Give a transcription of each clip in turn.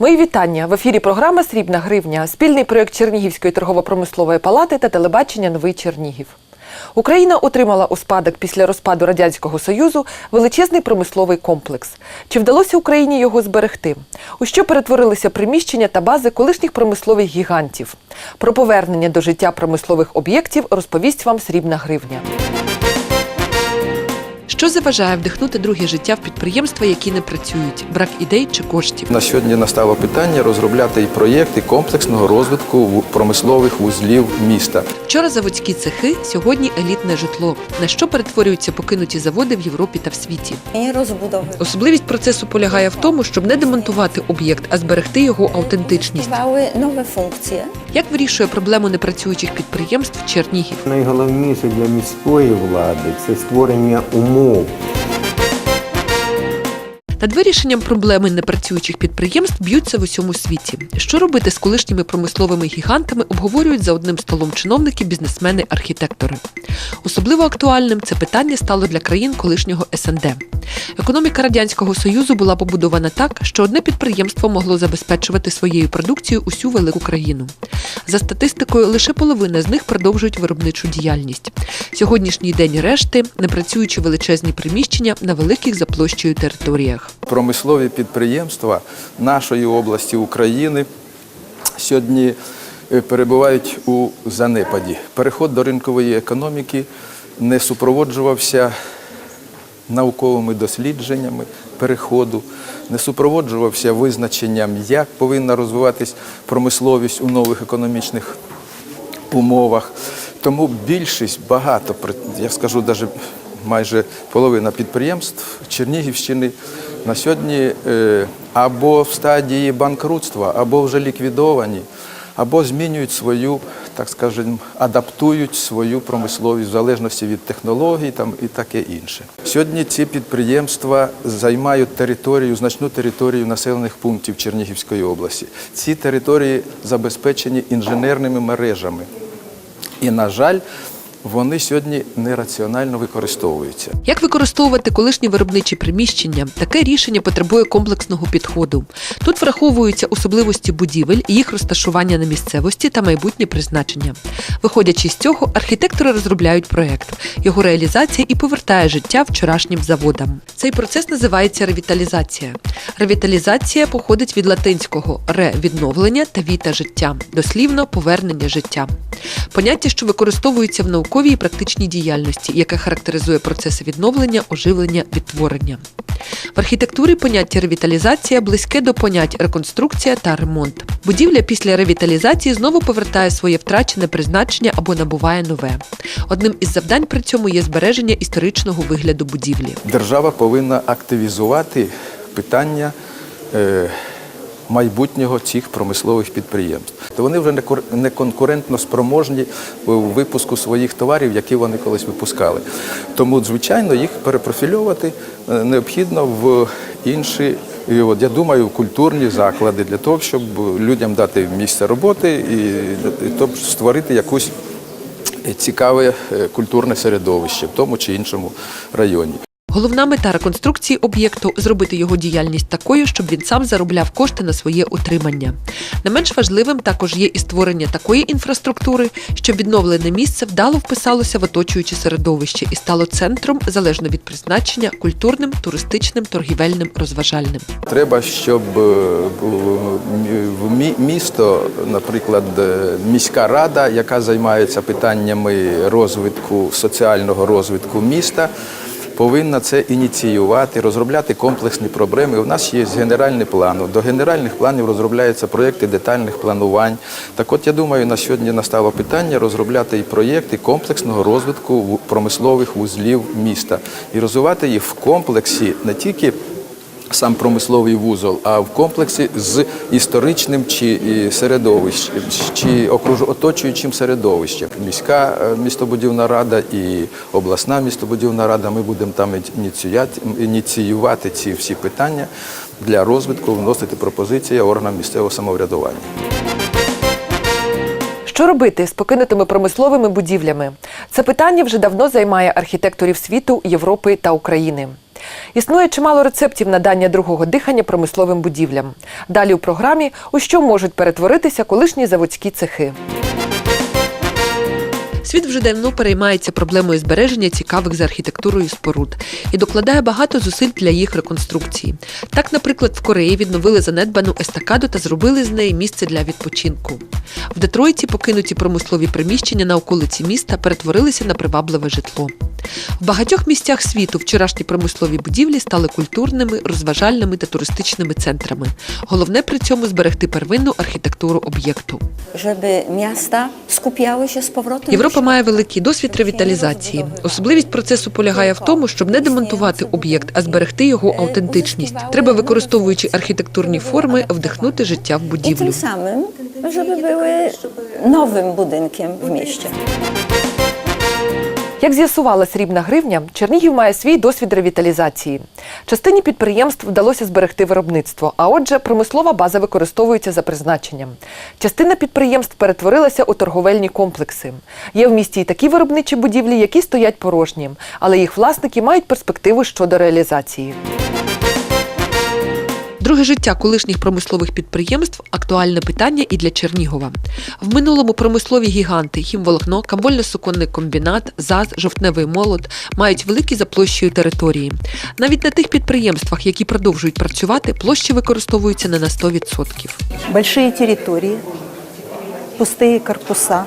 Мої вітання в ефірі. Програма Срібна гривня. Спільний проєкт Чернігівської торгово-промислової палати та телебачення Новий Чернігів. Україна отримала у спадок після розпаду радянського союзу величезний промисловий комплекс. Чи вдалося Україні його зберегти? У що перетворилися приміщення та бази колишніх промислових гігантів? Про повернення до життя промислових об'єктів розповість вам Срібна гривня. Що заважає вдихнути друге життя в підприємства, які не працюють? Брак ідей чи коштів? На сьогодні настало питання розробляти і проєкти комплексного розвитку промислових вузлів міста. Вчора заводські цехи, сьогодні елітне житло. На що перетворюються покинуті заводи в Європі та в світі? і розбудови. Особливість процесу полягає в тому, щоб не демонтувати об'єкт, а зберегти його автентичність. Нові функції. Як вирішує проблему непрацюючих підприємств Чернігів? Найголовніше для міської влади це створення умов Comum. Над вирішенням проблеми непрацюючих підприємств б'ються в усьому світі. Що робити з колишніми промисловими гігантами, обговорюють за одним столом чиновники, бізнесмени, архітектори. Особливо актуальним це питання стало для країн колишнього СНД. Економіка радянського союзу була побудована так, що одне підприємство могло забезпечувати своєю продукцією усю велику країну. За статистикою, лише половина з них продовжують виробничу діяльність. Сьогоднішній день решти не працюючи величезні приміщення на великих за площею територіях. Промислові підприємства нашої області України сьогодні е, перебувають у занепаді. Переход до ринкової економіки не супроводжувався науковими дослідженнями переходу, не супроводжувався визначенням, як повинна розвиватись промисловість у нових економічних умовах. Тому більшість, багато, я скажу, навіть майже половина підприємств Чернігівщини на сьогодні е, або в стадії банкрутства, або вже ліквідовані, або змінюють свою, так скажемо, адаптують свою промисловість в залежності від технологій там, і таке інше. Сьогодні ці підприємства займають територію, значну територію населених пунктів Чернігівської області. Ці території забезпечені інженерними мережами. І, на жаль, вони сьогодні нераціонально використовуються. Як використовувати колишні виробничі приміщення? Таке рішення потребує комплексного підходу. Тут враховуються особливості будівель, їх розташування на місцевості та майбутнє призначення. Виходячи з цього, архітектори розробляють проект. Його реалізація і повертає життя вчорашнім заводам. Цей процес називається ревіталізація. Ревіталізація походить від латинського ре відновлення та віта життя, дослівно повернення життя. Поняття, що використовується в науковій і практичній діяльності, яке характеризує процеси відновлення, оживлення, відтворення. В архітектурі поняття ревіталізація близьке до понять реконструкція та ремонт. Будівля після ревіталізації знову повертає своє втрачене призначення або набуває нове. Одним із завдань при цьому є збереження історичного вигляду будівлі. Держава повинна активізувати питання е, майбутнього цих промислових підприємств. То вони вже не конкурентно спроможні у випуску своїх товарів, які вони колись випускали. Тому, звичайно, їх перепрофільовувати е, необхідно в інші. І от я думаю, культурні заклади для того, щоб людям дати місце роботи і, і тобто створити якусь цікаве е, культурне середовище в тому чи іншому районі. Головна мета реконструкції об'єкту зробити його діяльність такою, щоб він сам заробляв кошти на своє утримання. Не менш важливим також є і створення такої інфраструктури, щоб відновлене місце вдало вписалося в оточуюче середовище і стало центром залежно від призначення культурним, туристичним, торгівельним, розважальним. Треба, щоб е, в мі- місто, наприклад, е, міська рада, яка займається питаннями розвитку, соціального розвитку міста, повинна це ініціювати, розробляти комплексні проблеми. У нас є генеральний план. До генеральних планів розробляються проєкти детальних планувань. Так от я думаю, на сьогодні настало питання розробляти і проєкти комплексного розвитку промислових вузлів міста і розвивати їх в комплексі не тільки сам промисловий вузол, а в комплексі з історичним чи середовищем, чи оточуючим середовищем. Міська е, містобудівна рада і обласна містобудівна рада. Ми будемо там ініціювати ці всі питання для розвитку, вносити пропозиції органам місцевого самоврядування. Що робити з покинутими промисловими будівлями? Це питання вже давно займає архітекторів світу, Європи та України. Існує чимало рецептів надання другого дихання промисловим будівлям. Далі у програмі у що можуть перетворитися колишні заводські цехи. Світ вже давно переймається проблемою збереження цікавих за архітектурою споруд і докладає багато зусиль для їх реконструкції. Так, наприклад, в Кореї відновили занедбану естакаду та зробили з неї місце для відпочинку. В Детройті покинуті промислові приміщення на околиці міста перетворилися на привабливе житло. В багатьох місцях світу вчорашні промислові будівлі стали культурними, розважальними та туристичними центрами. Головне при цьому зберегти первинну архітектуру об'єкту. miasta skupiały się z powrotem. Європа має великий досвід ревіталізації. Особливість процесу полягає в тому, щоб не демонтувати об'єкт, а зберегти його автентичність. Треба, використовуючи архітектурні форми, вдихнути життя в будівлю. tym samym, żeby były nowym budynkiem w mieście. Як з'ясувала срібна гривня, Чернігів має свій досвід ревіталізації. Частині підприємств вдалося зберегти виробництво, а отже, промислова база використовується за призначенням. Частина підприємств перетворилася у торговельні комплекси. Є в місті і такі виробничі будівлі, які стоять порожні, але їх власники мають перспективу щодо реалізації. Друге життя колишніх промислових підприємств актуальне питання і для Чернігова. В минулому промислові гіганти хімволокно, камбольно-суконний комбінат, ЗАЗ, жовтневий молот мають великі за площею території. Навіть на тих підприємствах, які продовжують працювати, площі використовуються не на 100%. большие территории, пустые корпуса.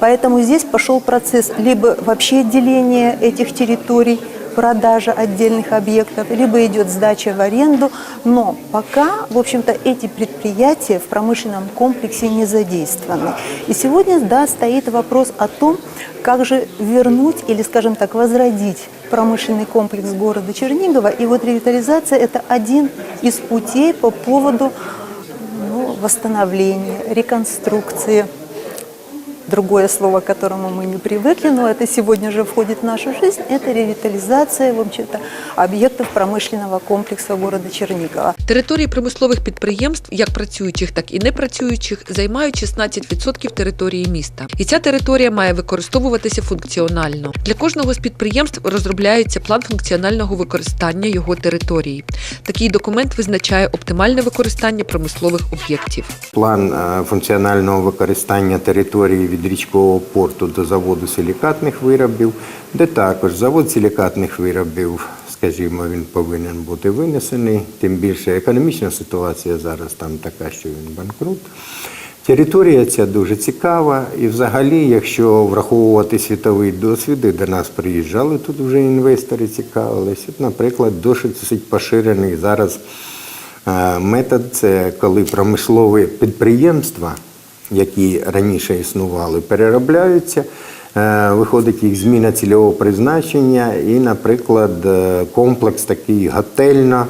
Поэтому здесь пошел процесс либо вообще отделения этих территорий, продажа отдельных объектов, либо идет сдача в аренду. Но пока, в общем-то, эти предприятия в промышленном комплексе не задействованы. И сегодня, да, стоит вопрос о том, как же вернуть или, скажем так, возродить промышленный комплекс города Чернигова. И вот ревитализация – это один из путей по поводу ну, восстановления, реконструкции. Другое слово, к которому мы не привыкли, но это сегодня же входит в нашу жизнь, это ревитализация, в общем-то, объектов промышленного комплекса города Чернигова. Території промислових підприємств, як працюючих, так і непрацюючих, займають 16% території міста. І ця територія має використовуватися функціонально. Для кожного з підприємств розробляється план функціонального використання його території. Такий документ визначає оптимальне використання промислових об'єктів. План е, функціонального використання території від річкового порту до заводу силікатних виробів, де також завод силікатних виробів, скажімо, він повинен бути винесений. Тим більше економічна ситуація зараз там така, що він банкрут. Територія ця дуже цікава, і взагалі, якщо враховувати світовий досвід, і до нас приїжджали тут вже інвестори, цікавились. От, наприклад, досить поширений зараз е, метод це коли промислові підприємства, які раніше існували, переробляються. е, Виходить їх зміна цільового призначення, і, наприклад, е, комплекс такий готельно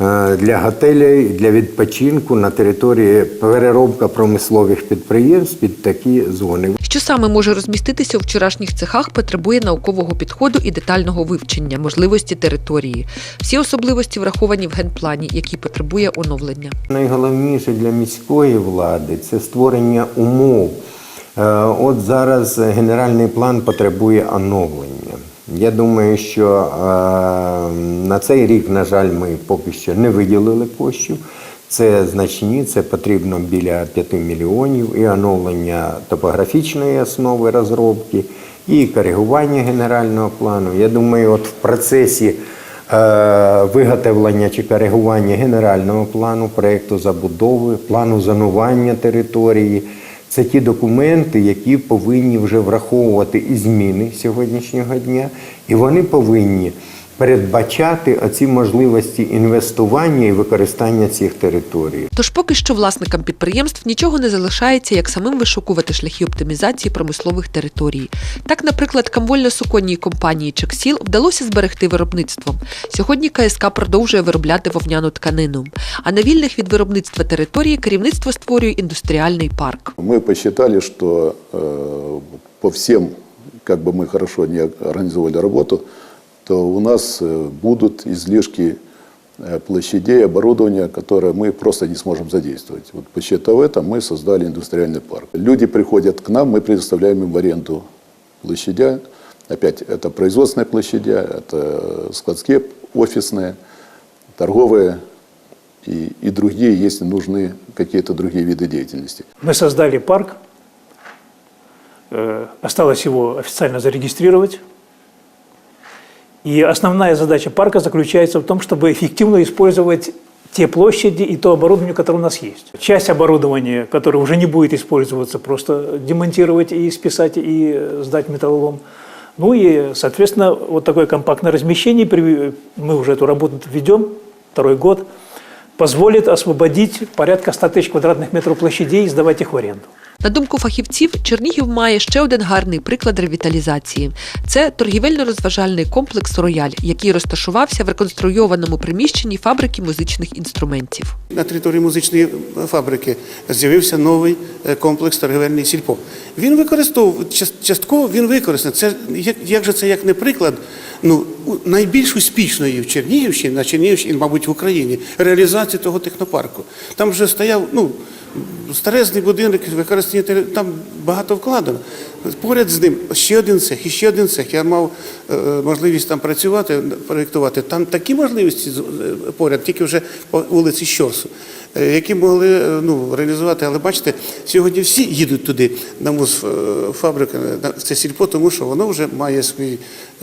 е, для готелей, для відпочинку на території переробка промислових підприємств під такі зони. Що саме може розміститися у вчорашніх цехах, потребує наукового підходу і детального вивчення можливості території. Всі особливості враховані в генплані, який потребує оновлення. Найголовніше для міської влади це створення умов. Е, От зараз генеральний план потребує оновлення. Я думаю, що е, на цей рік, на жаль, ми поки що не виділили коштів. Це значні, це потрібно біля 5 мільйонів і оновлення топографічної основи розробки, і коригування генерального плану. Я думаю, от в процесі е, виготовлення чи коригування генерального плану, проєкту забудови, плану зонування території. Це ті документи, які повинні вже враховувати і зміни сьогоднішнього дня, і вони повинні передбачати оці можливості інвестування і використання цих територій. Тож поки що власникам підприємств нічого не залишається, як самим вишукувати шляхи оптимізації промислових територій. Так, наприклад, камвольно-суконній компанії Чексіл вдалося зберегти виробництво. Сьогодні КСК продовжує виробляти вовняну тканину. А на вільних від виробництва території керівництво створює індустріальний парк. Мы посчитали, что э, по всем, как бы мы хорошо не организовали работу, То у нас э, будут излишки э, площадей, оборудования, которое мы просто не сможем задействовать. Вот посчитав это, мы создали индустриальный парк. Люди приходят к нам, мы предоставляем им в аренду площадя. Опять, это производственные площадя, это складские, офисные, торговые и, и другие, если нужны какие-то другие виды деятельности. Мы создали парк. Э, Осталось его официально зарегистрировать. И основная задача парка заключается в том, чтобы эффективно использовать те площади и то оборудование, которое у нас есть. Часть оборудования, которое уже не будет использоваться, просто демонтировать и списать и сдать металлолом. Ну и, соответственно, вот такое компактное размещение, мы уже эту работу ведем второй год, позволит освободить порядка 100 тысяч квадратных метров площадей и сдавать их в аренду. На думку фахівців, Чернігів має ще один гарний приклад ревіталізації. Це торгівельно-розважальний комплекс Рояль, який розташувався в реконструйованому приміщенні фабрики музичних інструментів. На території музичної фабрики з'явився новий е, комплекс торгівельний сільпо. Він використовував частково він використаний. Це як, як же це як не приклад ну, найбільш успішної в Чернігівщині, на Чернігівщині, мабуть, в Україні, реалізації того технопарку. Там вже стояв ну, старезний будинок, використані там багато вкладено. Поряд з ним ще один цех, і ще один цех. Я мав е, можливість там працювати, проєктувати. Там такі можливості е, поряд, тільки вже по вулиці Щорсу, е, які могли ну, реалізувати. Але бачите, сьогодні всі їдуть туди, на музфабрику, на це сільпо, тому що воно вже має свої,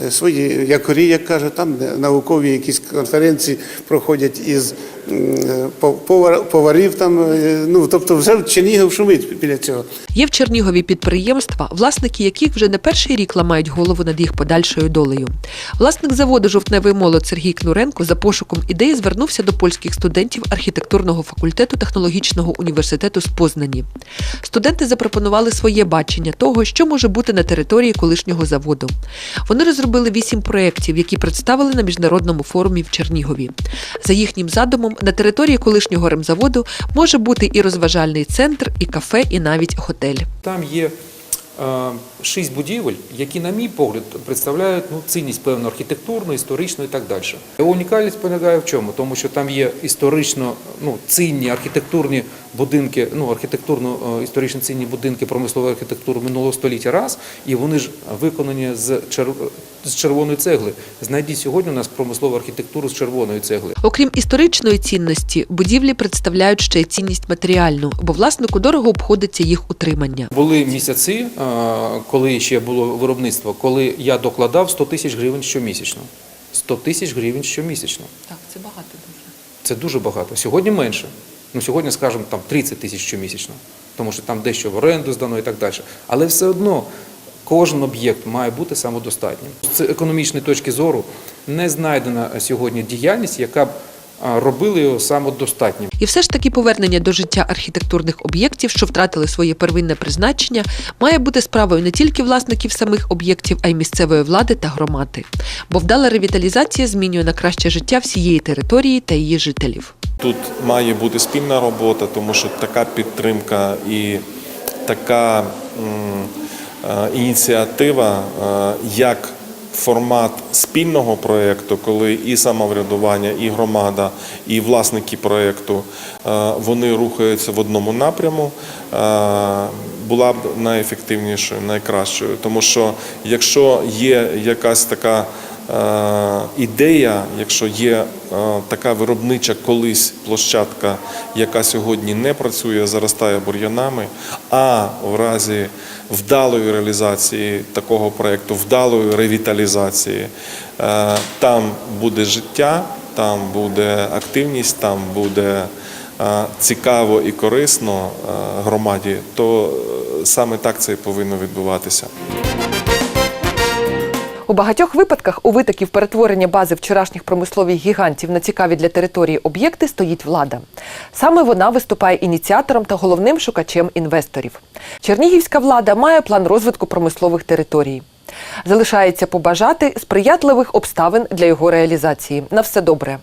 свої якорі, як кажуть, там наукові якісь конференції проходять із поварів. Там, ну, тобто вже Чернігів шумить біля цього. Є в Чернігові підприємства, власники яких вже не перший рік ламають голову над їх подальшою долею. Власник заводу Жовтневий молот Сергій Кнуренко за пошуком ідеї звернувся до польських студентів архітектурного факультету технологічного університету з Познані. Студенти запропонували своє бачення того, що може бути на території колишнього заводу. Вони розробили вісім проєктів, які представили на міжнародному форумі в Чернігові. За їхнім задумом, на території колишнього ремзаводу може бути і розважальний центр, і кафе, і навіть готель. Там є шість будівель, які, на мій погляд, представляють ну, цінність певну архітектурну, історичну і так далі. Його унікальність полягає в чому? Тому що там є історично ну, цінні архітектурні будинки, ну, архітектурно е, історично цінні будинки промислової архітектури минулого століття раз, і вони ж виконані з, чер- з червоної цегли. Знайдіть сьогодні у нас промислову архітектуру з червоної цегли. Окрім історичної цінності, будівлі представляють ще й цінність матеріальну, бо власнику дорого обходиться їх утримання. Були місяці, е, коли ще було виробництво, коли я докладав 100 тисяч гривень щомісячно. 100 тисяч гривень щомісячно. Так, це багато дуже. Це дуже багато. Сьогодні менше. Ну, сьогодні, скажімо, там 30 тисяч щомісячно, тому що там дещо в оренду здано і так далі. Але все одно кожен об'єкт має бути самодостатнім. З економічної точки зору не знайдена сьогодні діяльність, яка б а, робила його самодостатнім. І все ж таки повернення до життя архітектурних об'єктів, що втратили своє первинне призначення, має бути справою не тільки власників самих об'єктів, а й місцевої влади та громади. Бо вдала ревіталізація змінює на краще життя всієї території та її жителів. Тут має бути спільна робота, тому що така підтримка і така е, ініціатива, е, як формат спільного проєкту, коли і самоврядування, і громада, і власники проєкту е, вони рухаються в одному напряму, е, була б найефективнішою, найкращою. Тому що якщо є якась така ідея, якщо є е, така виробнича колись площадка, яка сьогодні не працює, заростає бур'янами, а в разі вдалої реалізації такого проєкту, вдалої ревіталізації, е, там буде життя, там буде активність, там буде е, цікаво і корисно е, громаді, то е, саме так це і повинно відбуватися. У багатьох випадках у витоків перетворення бази вчорашніх промислових гігантів на цікаві для території об'єкти стоїть влада. Саме вона виступає ініціатором та головним шукачем інвесторів. Чернігівська влада має план розвитку промислових територій. Залишається побажати сприятливих обставин для його реалізації. На все добре.